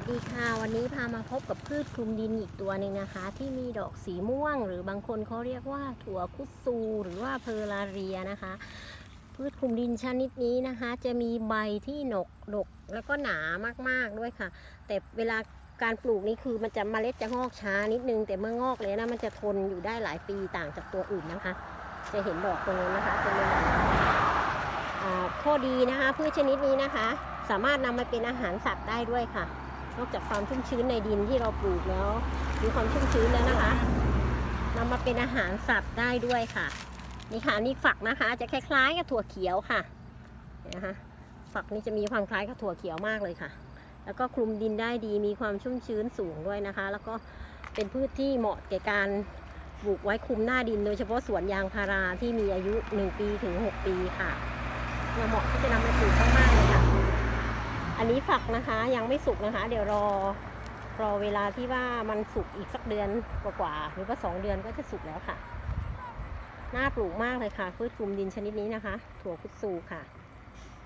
วัสดีค่ะ วันนี้พามาพบกับพืชคลุมดินอีกตัวหนึ่งนะคะ ที่มีดอกสีม่วง หรือบางคนเขาเรียกว่าถั่วคุดซู หรือว่าเพอลาเรียนะคะ พืชคลุมดินชนิดนี้นะคะ จะมีใบที่หนกดกแล้วก็หนามากๆด้วยค่ะ แต่เวลาการปลูกนี่คือมันจะเมล็ดจะงอกช้านิดนึง แต่เมื่องอกเลยนะมันจะทนอยู่ได้หลายปีต่างจากตัวอื่นนะคะ จะเห็นดอกตรงนี้นะคะจะเป็นอ่าข้อดีนะคะพืชชนิดนี้นะคะสามารถนำมาเป็นอาหารสัตว์ได้ด้วยค่ะ นอกจากความชุ่มชื้นในดินที่เราปลูกแล้ว มีความชุ่มชื้นแล้วนะคะนำมาเป็นอาหารสัตว์ได้ด้วยค่ะ นี่ค่ะนี่ฝักนะคะ จะคล้ายๆกับถั่วเขียวค่ะนะคะฝักนี้จะมีความคล้ายกับถั่วเขียวมากเลยค่ะ แล้วก็คลุมดินได้ดีมีความชุ่มชื้นสูงด้วยนะคะ แล้วก็เป็นพืชที่เหมาะแก่การปลูกไว้คลุมหน้าดิน โดยเฉพาะสวนยางพาราที่มีอายุ 1 ปีถึง 6 ปีค่ะเหมาะที่จะนำไปปลูกมาก อันนี้ฝักนะคะยังไม่สุกนะคะ เดี๋ยวรอรอเวลาที่ว่ามันสุกอีกสักเดือนกว่าๆหรือว่าสองเดือนก็จะสุกแล้วค่ะ น่าปลูกมากเลยค่ะพืชคลุมดินชนิดนี้นะคะ ถั่วคุดซูค่ะ